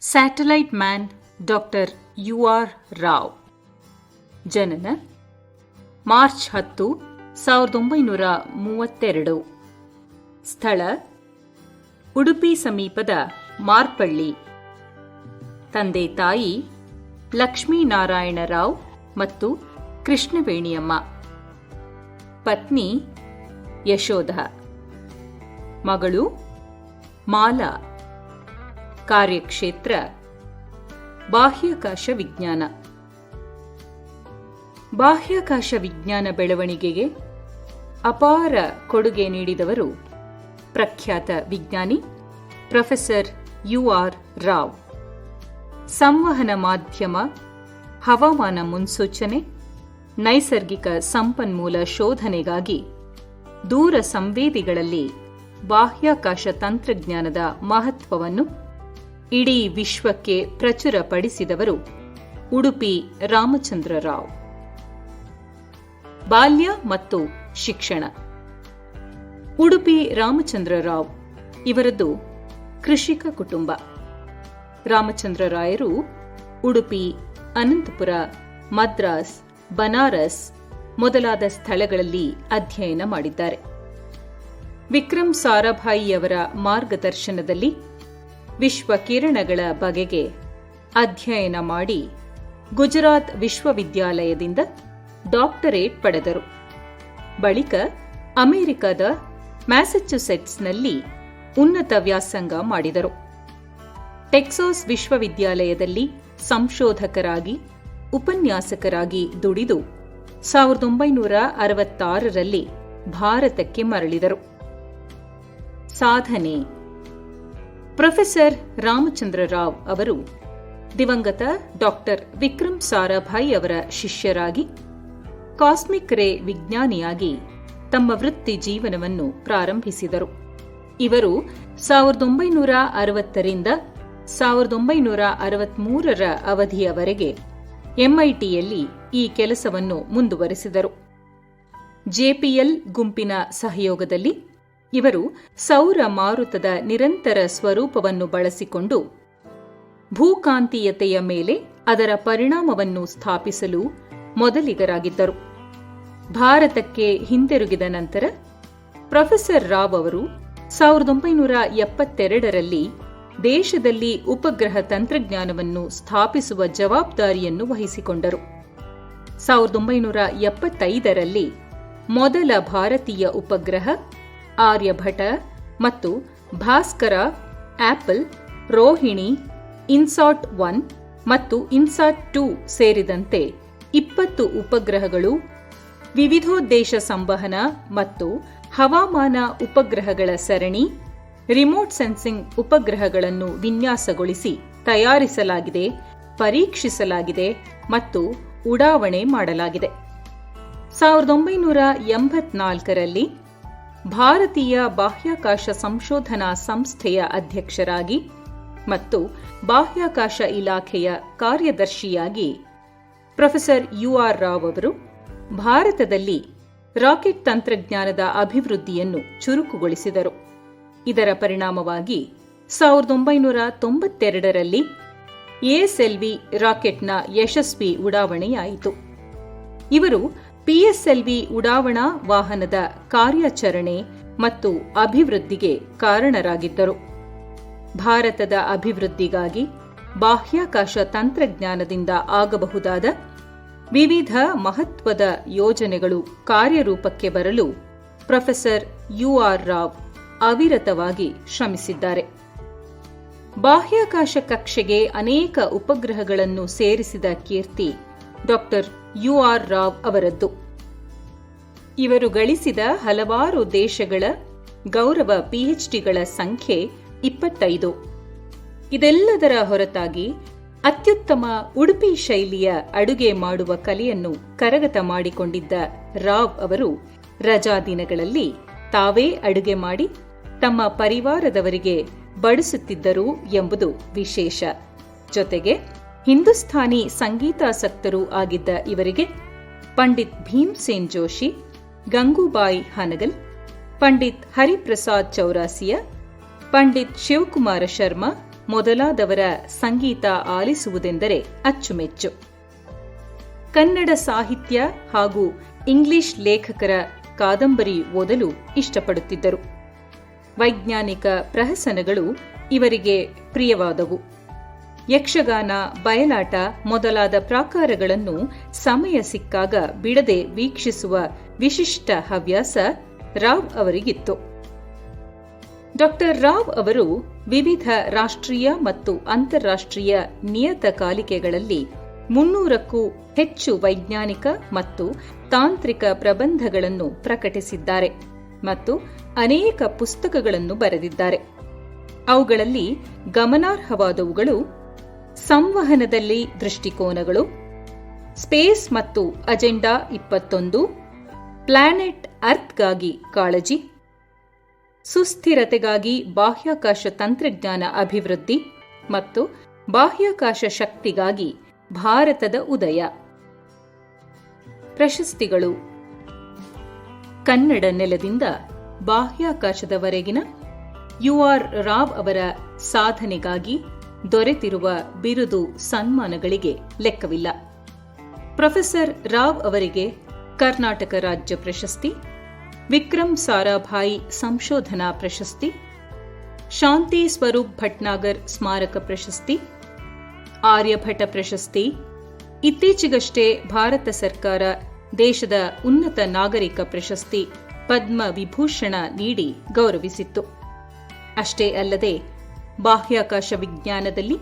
Satellite man doctor U R Rao ಜನನ March ಹತ್ತು, ಸಾವಿರದ ಒಂಬೈನೂರ ಮೂವತ್ತೆರಡು. ಸ್ಥಳ, ಉಡುಪಿ ಸಮೀಪದ ಮಾರ್ಪಳ್ಳಿ. ತಂದೆ ತಾಯಿ, ಲಕ್ಷ್ಮೀನಾರಾಯಣ ರಾವ್ ಮತ್ತು ಕೃಷ್ಣವೇಣಿಯಮ್ಮ. ಪತ್ನಿ, ಯಶೋಧ. ಮಗಳು, ಮಾಲಾ. ಕಾರ್ಯಕ್ಷೇತ್ರ, ಬಾಹ್ಯಾಕಾಶ ವಿಜ್ಞಾನ. ಬಾಹ್ಯಾಕಾಶ ವಿಜ್ಞಾನ ಬೆಳವಣಿಗೆಗೆ ಅಪಾರ ಕೊಡುಗೆ ನೀಡಿದವರು ಪ್ರಖ್ಯಾತ ವಿಜ್ಞಾನಿ ಪ್ರೊಫೆಸರ್ ಯು ಆರ್ ರಾವ್. ಸಂವಹನ ಮಾಧ್ಯಮ, ಹವಾಮಾನ ಮುನ್ಸೂಚನೆ, ನೈಸರ್ಗಿಕ ಸಂಪನ್ಮೂಲ ಶೋಧನೆಗಾಗಿ ದೂರ ಸಂವೇದಿಗಳಲ್ಲಿ ಬಾಹ್ಯಾಕಾಶ ತಂತ್ರಜ್ಞಾನದ ಮಹತ್ವವನ್ನು ಇಡೀ ವಿಶ್ವಕ್ಕೆ ಪ್ರಚುರಪಡಿಸಿದವರು ಉಡುಪಿ ರಾಮಚಂದ್ರರಾವ್. ಬಾಲ್ಯ ಮತ್ತು ಶಿಕ್ಷಣ. ಉಡುಪಿ ರಾಮಚಂದ್ರರಾವ್ ಇವರದ್ದು ಕೃಷಿಕ ಕುಟುಂಬ. ರಾಮಚಂದ್ರರಾಯರು ಉಡುಪಿ, ಅನಂತಪುರ, ಮದ್ರಾಸ್, ಬನಾರಸ್ ಮೊದಲಾದ ಸ್ಥಳಗಳಲ್ಲಿ ಅಧ್ಯಯನ ಮಾಡಿದ್ದಾರೆ. ವಿಕ್ರಮ್ ಸಾರಾಭಾಯಿಯವರ ಮಾರ್ಗದರ್ಶನದಲ್ಲಿ ವಿಶ್ವ ಕಿರಣಗಳ ಬಗೆಗೆ ಅಧ್ಯಯನ ಮಾಡಿ ಗುಜರಾತ್ ವಿಶ್ವವಿದ್ಯಾಲಯದಿಂದ ಡಾಕ್ಟರೇಟ್ ಪಡೆದರು. ಬಳಿಕ ಅಮೆರಿಕದ ಮ್ಯಾಸಚ್ಯುಸೆಟ್ಸ್ನಲ್ಲಿ ಉನ್ನತ ವ್ಯಾಸಂಗ ಮಾಡಿದರು. ಟೆಕ್ಸಾಸ್ ವಿಶ್ವವಿದ್ಯಾಲಯದಲ್ಲಿ ಸಂಶೋಧಕರಾಗಿ, ಉಪನ್ಯಾಸಕರಾಗಿ ದುಡಿದು ಸಾವಿರದ ಒಂಬೈನೂರ ಅರವತ್ತಾರರಲ್ಲಿ ಭಾರತಕ್ಕೆ ಮರಳಿದರು ಸಾಧನೆ ಪ್ರೊಫೆಸರ್ ರಾಮಚಂದ್ರ ರಾವ್ ಅವರು ದಿವಂಗತ ಡಾಕ್ಟರ್ ವಿಕ್ರಮ್ ಸಾರಾಭಾಯಿ ಅವರ ಶಿಷ್ಯರಾಗಿ, ಕಾಸ್ಮಿಕ್ ರೇ ವಿಜ್ಞಾನಿಯಾಗಿ ತಮ್ಮ ವೃತ್ತಿ ಜೀವನವನ್ನು ಪ್ರಾರಂಭಿಸಿದರು. ಇವರು ಸಾವಿರದ ಒಂಬೈನೂರ ಅರವತ್ತರಿಂದ ಸಾವಿರದ ಒಂಬೈನೂರ ಅರವತ್ಮೂರರ ಅವಧಿಯವರೆಗೆ ಎಂಐಟಿಯಲ್ಲಿ ಈ ಕೆಲಸವನ್ನು ಮುಂದುವರೆಸಿದರು. ಜೆಪಿಎಲ್ ಗುಂಪಿನ ಸಹಯೋಗದಲ್ಲಿ ಇವರು ಸೌರ ಮಾರುತದ ನಿರಂತರ ಸ್ವರೂಪವನ್ನು ಬಳಸಿಕೊಂಡು ಭೂಕಾಂತೀಯತೆಯ ಮೇಲೆ ಅದರ ಪರಿಣಾಮವನ್ನು ಸ್ಥಾಪಿಸಲು ಮೊದಲಿಗರಾಗಿದ್ದರು. ಭಾರತಕ್ಕೆ ಹಿಂದಿರುಗಿದ ನಂತರ ಪ್ರೊಫೆಸರ್ ರಾವ್ ಅವರು ಸಾವಿರದ ಒಂಬೈನೂರ ಎಪ್ಪತ್ತೆರಡರಲ್ಲಿ ದೇಶದಲ್ಲಿ ಉಪಗ್ರಹ ತಂತ್ರಜ್ಞಾನವನ್ನು ಸ್ಥಾಪಿಸುವ ಜವಾಬ್ದಾರಿಯನ್ನು ವಹಿಸಿಕೊಂಡರು. ಸಾವಿರದ ಒಂಬೈನೂರ ಎಪ್ಪತ್ತೈದರಲ್ಲಿ ಮೊದಲ ಭಾರತೀಯ ಉಪಗ್ರಹ ಆರ್ಯಭಟ ಮತ್ತು ಭಾಸ್ಕರ, ಆಪಲ್, ರೋಹಿಣಿ ಇನ್ಸಾಟ್ ಒನ್ ಮತ್ತು ಇನ್ಸಾಟ್ ಟೂ ಸೇರಿದಂತೆ ಇಪ್ಪತ್ತು ಉಪಗ್ರಹಗಳು, ವಿವಿಧೋದ್ದೇಶ ಸಂವಹನ ಮತ್ತು ಹವಾಮಾನ ಉಪಗ್ರಹಗಳ ಸರಣಿ, ರಿಮೋಟ್ ಸೆನ್ಸಿಂಗ್ ಉಪಗ್ರಹಗಳನ್ನು ವಿನ್ಯಾಸಗೊಳಿಸಿ ತಯಾರಿಸಲಾಗಿದೆ, ಪರೀಕ್ಷಿಸಲಾಗಿದೆ ಮತ್ತು ಉಡಾವಣೆ ಮಾಡಲಾಗಿದೆ. ಸಾವಿರದ ಒಂಬೈನೂರ ಎಂಬತ್ನಾಲ್ಕರಲ್ಲಿ ಭಾರತೀಯ ಬಾಹ್ಯಾಕಾಶ ಸಂಶೋಧನಾ ಸಂಸ್ಥೆಯ ಅಧ್ಯಕ್ಷರಾಗಿ ಮತ್ತು ಬಾಹ್ಯಾಕಾಶ ಇಲಾಖೆಯ ಕಾರ್ಯದರ್ಶಿಯಾಗಿ ಪ್ರೊಫೆಸರ್ ಯು ಆರ್ ರಾವ್ ಅವರು ಭಾರತದಲ್ಲಿ ರಾಕೆಟ್ ತಂತ್ರಜ್ಞಾನದ ಅಭಿವೃದ್ಧಿಯನ್ನು ಚುರುಕುಗೊಳಿಸಿದರು. ಇದರ ಪರಿಣಾಮವಾಗಿ ಸಾವಿರದ ಒಂಬೈನೂರ ತೊಂಬತ್ತೆರಡರಲ್ಲಿ ಎಎಸ್ಎಲ್ವಿ ರಾಕೆಟ್ನ ಯಶಸ್ವಿ ಉಡಾವಣೆಯಾಯಿತು. ಇವರು ಪಿಎಸ್ಎಲ್ವಿ ಉಡಾವಣಾ ವಾಹನದ ಕಾರ್ಯಾಚರಣೆ ಮತ್ತು ಅಭಿವೃದ್ಧಿಗೆ ಕಾರಣರಾಗಿದ್ದರು. ಭಾರತದ ಅಭಿವೃದ್ಧಿಗಾಗಿ ಬಾಹ್ಯಾಕಾಶ ತಂತ್ರಜ್ಞಾನದಿಂದ ಆಗಬಹುದಾದ ವಿವಿಧ ಮಹತ್ವದ ಯೋಜನೆಗಳು ಕಾರ್ಯರೂಪಕ್ಕೆ ಬರಲು ಪ್ರೊಫೆಸರ್ ಯುಆರ್ ರಾವ್ ಅವಿರತವಾಗಿ ಶ್ರಮಿಸಿದ್ದಾರೆ. ಬಾಹ್ಯಾಕಾಶ ಕಕ್ಷೆಗೆ ಅನೇಕ ಉಪಗ್ರಹಗಳನ್ನು ಸೇರಿಸಿದ ಕೀರ್ತಿ ಡಾಕ್ಟರ್ ಯು ಆರ್ ರಾವ್ ಅವರದ್ದು. ಇವರು ಗಳಿಸಿದ ಹಲವಾರು ದೇಶಗಳ ಗೌರವ ಪಿಎಚ್ಡಿಗಳ ಸಂಖ್ಯೆ ಇಪ್ಪತ್ತೈದು. ಇದೆಲ್ಲದರ ಹೊರತಾಗಿ ಅತ್ಯುತ್ತಮ ಉಡುಪಿ ಶೈಲಿಯ ಅಡುಗೆ ಮಾಡುವ ಕಲೆಯನ್ನು ಕರಗತ ಮಾಡಿಕೊಂಡಿದ್ದ ರಾವ್ ಅವರು ರಜಾ ದಿನಗಳಲ್ಲಿ ತಾವೇ ಅಡುಗೆ ಮಾಡಿ ತಮ್ಮ ಪರಿವಾರದವರಿಗೆ ಬಡಿಸುತ್ತಿದ್ದರು ಎಂಬುದು ವಿಶೇಷ. ಜೊತೆಗೆ ಹಿಂದೂಸ್ತಾನಿ ಸಂಗೀತಾಸಕ್ತರೂ ಆಗಿದ್ದ ಇವರಿಗೆ ಪಂಡಿತ್ ಭೀಮ್ಸೇನ್ ಜೋಶಿ ಗಂಗೂಬಾಯಿ ಹನಗಲ್, ಪಂಡಿತ್ ಹರಿಪ್ರಸಾದ್ ಚೌರಾಸಿಯ, ಪಂಡಿತ್ ಶಿವಕುಮಾರ ಶರ್ಮಾ ಮೊದಲಾದವರ ಸಂಗೀತ ಆಲಿಸುವುದೆಂದರೆ ಅಚ್ಚುಮೆಚ್ಚು. ಕನ್ನಡ ಸಾಹಿತ್ಯ ಹಾಗೂ ಇಂಗ್ಲಿಷ್ ಲೇಖಕರ ಕಾದಂಬರಿ ಓದಲು ಇಷ್ಟಪಡುತ್ತಿದ್ದರು. ವೈಜ್ಞಾನಿಕ ಪ್ರಹಸನಗಳು ಇವರಿಗೆ ಪ್ರಿಯವಾದವು. ಯಕ್ಷಗಾನ, ಬಯಲಾಟ ಮೊದಲಾದ ಪ್ರಾಕಾರಗಳನ್ನು ಸಮಯ ಸಿಕ್ಕಾಗ ಬಿಡದೆ ವೀಕ್ಷಿಸುವ ವಿಶಿಷ್ಟ ಹವ್ಯಾಸ ರಾವ್ ಅವರಿಗಿತ್ತು. ಡಾಕ್ಟರ್ ರಾವ್ ಅವರು ವಿವಿಧ ರಾಷ್ಟ್ರೀಯ ಮತ್ತು ಅಂತಾರಾಷ್ಟ್ರೀಯ ನಿಯತಕಾಲಿಕೆಗಳಲ್ಲಿ ಮುನ್ನೂರಕ್ಕೂ ಹೆಚ್ಚು ವೈಜ್ಞಾನಿಕ ಮತ್ತು ತಾಂತ್ರಿಕ ಪ್ರಬಂಧಗಳನ್ನು ಪ್ರಕಟಿಸಿದ್ದಾರೆ ಮತ್ತು ಅನೇಕ ಪುಸ್ತಕಗಳನ್ನು ಬರೆದಿದ್ದಾರೆ. ಅವುಗಳಲ್ಲಿ ಗಮನಾರ್ಹವಾದವುಗಳು ಸಂವಹನದಲ್ಲಿ ದೃಷ್ಟಿಕೋನಗಳು, ಸ್ಪೇಸ್ ಮತ್ತು ಅಜೆಂಡಾ ಇಪ್ಪತ್ತೊಂದು, ಪ್ಲಾನೆಟ್ ಅರ್ಥ್ಗಾಗಿ ಕಾಳಜಿ, ಸುಸ್ಥಿರತೆಗಾಗಿ ಬಾಹ್ಯಾಕಾಶ ತಂತ್ರಜ್ಞಾನ ಅಭಿವೃದ್ಧಿ ಮತ್ತು ಬಾಹ್ಯಾಕಾಶ ಶಕ್ತಿಗಾಗಿ ಭಾರತದ ಉದಯ. ಪ್ರಶಸ್ತಿಗಳು. ಕನ್ನಡ ನೆಲದಿಂದ ಬಾಹ್ಯಾಕಾಶದವರೆಗಿನ ಯು ಆರ್ ರಾವ್ ಅವರ ಸಾಧನೆಗಾಗಿ ದೊರೆತಿರುವ ಬಿರುದು ಸನ್ಮಾನಗಳಿಗೆ ಲೆಕ್ಕವಿಲ್ಲ. ಪ್ರೊಫೆಸರ್ ರಾವ್ ಅವರಿಗೆ ಕರ್ನಾಟಕ ರಾಜ್ಯ ಪ್ರಶಸ್ತಿ, ವಿಕ್ರಮ್ ಸಾರಾಭಾಯಿ ಸಂಶೋಧನಾ ಪ್ರಶಸ್ತಿ, ಶಾಂತಿ ಸ್ವರೂಪ್ ಭಟ್ನಾಗರ್ ಸ್ಮಾರಕ ಪ್ರಶಸ್ತಿ, ಆರ್ಯಭಟ ಪ್ರಶಸ್ತಿ, ಇತ್ತೀಚೆಗಷ್ಟೇ ಭಾರತ ಸರ್ಕಾರ ದೇಶದ ಉನ್ನತ ನಾಗರಿಕ ಪ್ರಶಸ್ತಿ ಪದ್ಮ ವಿಭೂಷಣ ನೀಡಿ ಗೌರವಿಸಿತ್ತು. ಅಷ್ಟೇ ಅಲ್ಲದೆ ಬಾಹ್ಯಾಕಾಶ ವಿಜ್ಞಾನದಲ್ಲಿ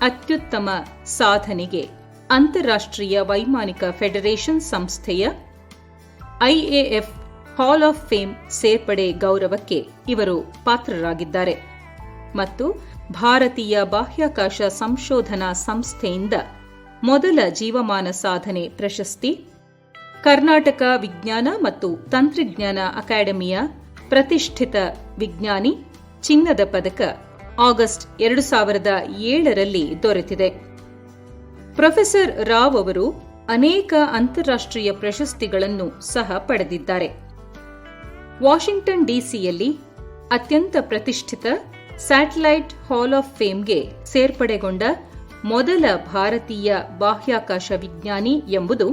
ಅತ್ಯುತ್ತಮ ಸಾಧನೆಗೆ ಅಂತಾರಾಷ್ಟ್ರೀಯ ವೈಮಾನಿಕ ಫೆಡರೇಷನ್ ಸಂಸ್ಥೆಯ ಐಎಎಫ್ ಹಾಲ್ ಆಫ್ ಫೇಮ್ ಸೇರ್ಪಡೆ ಗೌರವಕ್ಕೆ ಇವರು ಪಾತ್ರರಾಗಿದ್ದಾರೆ. ಮತ್ತು ಭಾರತೀಯ ಬಾಹ್ಯಾಕಾಶ ಸಂಶೋಧನಾ ಸಂಸ್ಥೆಯಿಂದ ಮೊದಲ ಜೀವಮಾನ ಸಾಧನೆ ಪ್ರಶಸ್ತಿ, ಕರ್ನಾಟಕ ವಿಜ್ಞಾನ ಮತ್ತು ತಂತ್ರಜ್ಞಾನ ಅಕಾಡೆಮಿಯ ಪ್ರತಿಷ್ಠಿತ ವಿಜ್ಞಾನಿ ಚಿನ್ನದ ಪದಕ ಆಗಸ್ಟ್ ಎರಡು ಸಾವಿರದ ಏಳರಲ್ಲಿ ದೊರೆತಿದೆ. ಪ್ರೊಫೆಸರ್ ರಾವ್ ಅವರು ಅನೇಕ ಅಂತಾರಾಷ್ಟ್ರೀಯ ಪ್ರಶಸ್ತಿಗಳನ್ನು ಸಹ ಪಡೆದಿದ್ದಾರೆ. ವಾಷಿಂಗ್ಟನ್ ಡಿಸಿಯಲ್ಲಿ ಅತ್ಯಂತ ಪ್ರತಿಷ್ಠಿತ ಸ್ಯಾಟಲೈಟ್ ಹಾಲ್ ಆಫ್ ಫೇಮ್ಗೆ ಸೇರ್ಪಡೆಗೊಂಡ ಮೊದಲ ಭಾರತೀಯ ಬಾಹ್ಯಾಕಾಶ ವಿಜ್ಞಾನಿ ಎಂಬುದು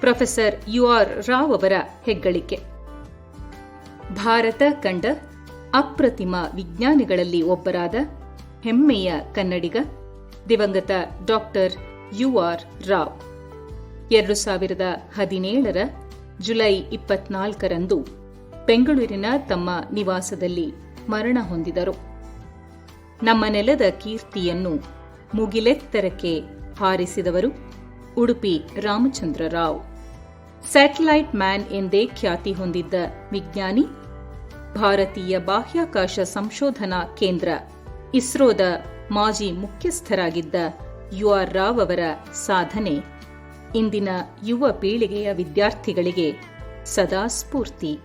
ಪ್ರೊಫೆಸರ್ ಯು ಆರ್ ರಾವ್ ಅವರ ಹೆಗ್ಗಳಿಕೆ. ಭಾರತ ಕಂಡ ಅಪ್ರತಿಮ ವಿಜ್ಞಾನಿಗಳಲ್ಲಿ ಒಬ್ಬರಾದ ಹೆಮ್ಮೆಯ ಕನ್ನಡಿಗ, ದಿವಂಗತ ಡಾಕ್ಟರ್ ಯು ಆರ್ ರಾವ್. ಎರಡು ಸಾವಿರದ ಹದಿನೇಳರ ಜುಲೈ ಇಪ್ಪತ್ನಾಲ್ಕರಂದು ಬೆಂಗಳೂರಿನ ತಮ್ಮ ನಿವಾಸದಲ್ಲಿ ಮರಣ ಹೊಂದಿದರು. ನಮ್ಮ ನೆಲದ ಕೀರ್ತಿಯನ್ನು ಮುಗಿಲೆತ್ತರಕ್ಕೆ ಹಾರಿಸಿದವರು ಉಡುಪಿ ರಾಮಚಂದ್ರ ರಾವ್. ಸ್ಯಾಟಲೈಟ್ ಮ್ಯಾನ್ ಎಂದೇ ಖ್ಯಾತಿ ಹೊಂದಿದ್ದ ವಿಜ್ಞಾನಿ ಭಾರತೀಯ ಬಾಹ್ಯಾಕಾಶ ಸಂಶೋಧನಾ ಕೇಂದ್ರ, ಇಸ್ರೋದ ಮಾಜಿ ಮುಖ್ಯಸ್ಥರಾಗಿದ್ದ ಯು ಆರ್ ರಾವ್ ಅವರ ಸಾಧನೆ. ಇಂದಿನ ಯುವ ಪೀಳಿಗೆಯ ವಿದ್ಯಾರ್ಥಿಗಳಿಗೆ ಸದಾ ಸ್ಫೂರ್ತಿ.